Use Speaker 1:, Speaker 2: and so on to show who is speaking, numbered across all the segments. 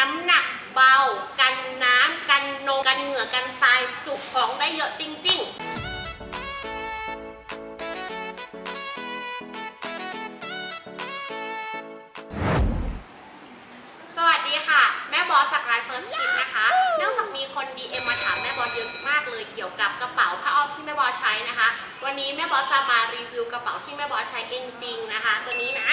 Speaker 1: น้ำหนักเบา กันน้ำกันนมกันเหงื่อกันตายจุกของได้เยอะจริงๆสวัสดีค่ะแม่บอสจากร้าน First Kit นะคะนองจากมีคน DM มาถามแม่บอสเยอะมากเลยเกี่ยวกับกระเป๋าผ้าอ้อมที่แม่บอสใช้นะคะ วันนี้แม่บอสจะมารีวิวกระเป๋าที่แม่บอสใช้เองจริงนะคะ ตัวนี้นะ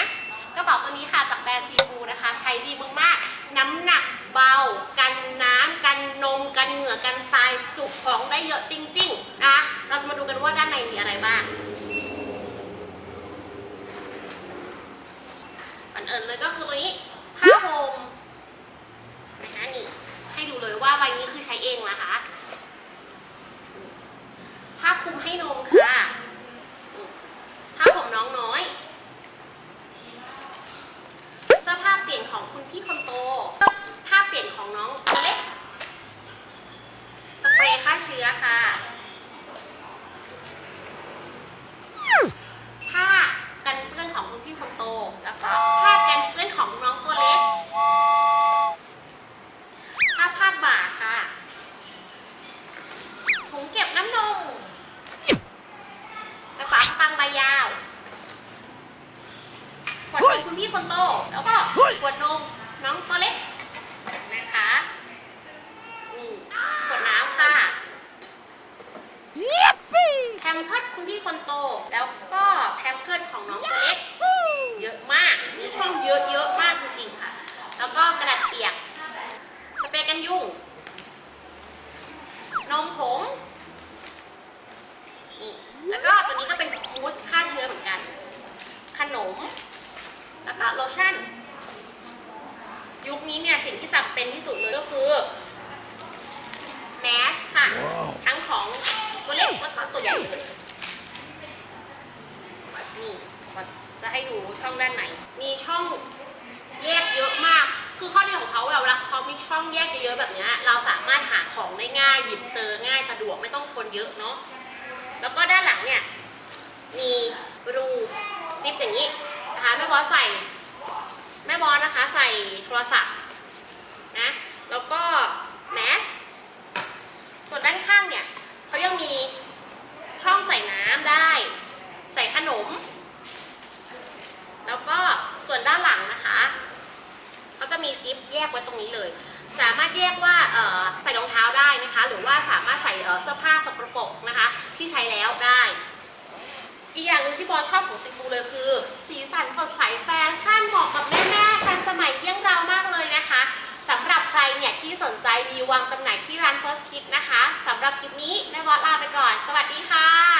Speaker 1: ระเป๋าตัวนี้ค่ะจากแบรนด์ซีฟูนะคะ ใช้ดีมากๆ น้ำหนักเบา กันน้ำกันนม กันเหงื่อกันตายจุของได้เยอะจริง ๆ นะ เราจะมาดูกันว่าด้านในมีอะไรบ้างอันเอิญเลยก็คือตัวนี้ผ้าห่มนะคะนี่ให้ดูเลยว่าใบนี้คือใช้เองนะคะผ้าคลุมให้นมค่ะอืมผ้าห่มน้องน้อย เสื้อผ้าเปลี่ยนของคุณพี่คนโต ผ้าเปลี่ยนของน้องตัวเล็ก สเปร ย์ฆ่าเชื้อค่ะ ผ้ากันเปื้อนของคุณพี่คนโต แล้วก็ผ้ากันเปื้อนของน้องตัวเล็ก ผ้าพาดบ่าค่ะ ถุงเก็บน้ำนมกระเป๋าตังใบยาว ขวดนมคุณพี่คนโต แล้วก็ขวดนมน้องตัวเล็กนะคะนี่ขวดน้ำค่ะแพมเพิร์ดคุณพี่คนโต แล้วก็แพมเพิร์ดของน้องตัวเล็กเยอะมากมีช่องเยอะเยอะๆมากจริงๆค่ะ แล้วก็กระดาษเปียก สเปรย์กันยุงนมผงนี่แล้วก็ตัวนี้ก็เป็นมูสฆ่าเชื้อเหมือนกัน ขนม แล้วก็โลชั่น ยุคนี้เนี่ยสิ่งที่จำเป็นที่สุดเลยก็คือแมสค่ะ ทั้งของตัวเล็กแล้วก็ตัวใหญ่เลย จะให้ดูช่องด้านในมีช่องแยกเยอะมาก คือข้อดีของเขาเวลาเขามีช่องแยกเยอะๆแบบนี้เราสามารถหาของได้ง่ายหยิบเจอง่ายสะดวกไม่ต้องคนเยอะเนาะแล้วก็ด้านหลังเนี่ยมีรูซิปอย่างนี้นะคะแม่บอสใส่แม่บอสนะคะใส่โทรศัพท์นะแล้วก็แมสส่วนด้านข้างเนี่ยเขายังมีช่องใส่น้ำได้ ใส่ขนม ส่วนด้านหลังนะคะเขาจะมีซิปแยกไว้ตรงนี้เลย สามารถแยกว่าใส่รองเท้าได้นะคะ หรือว่าสามารถใส่เสื้อผ้าสกปรกนะคะ ที่ใช้แล้วได้ อีกอย่างหนึ่งที่บอชอบของซิงคูเลยคือ สีสันสดใสแฟชั่นเหมาะกับแม่ๆทันสมัยเยี่ยงเรามากเลยนะคะสำหรับใครเนี่ยที่สนใจมีวางจำหน่ายที่ร้าน First Kit นะคะสำหรับคลิปนี้แม่บอสลาไปก่อน สวัสดีค่ะ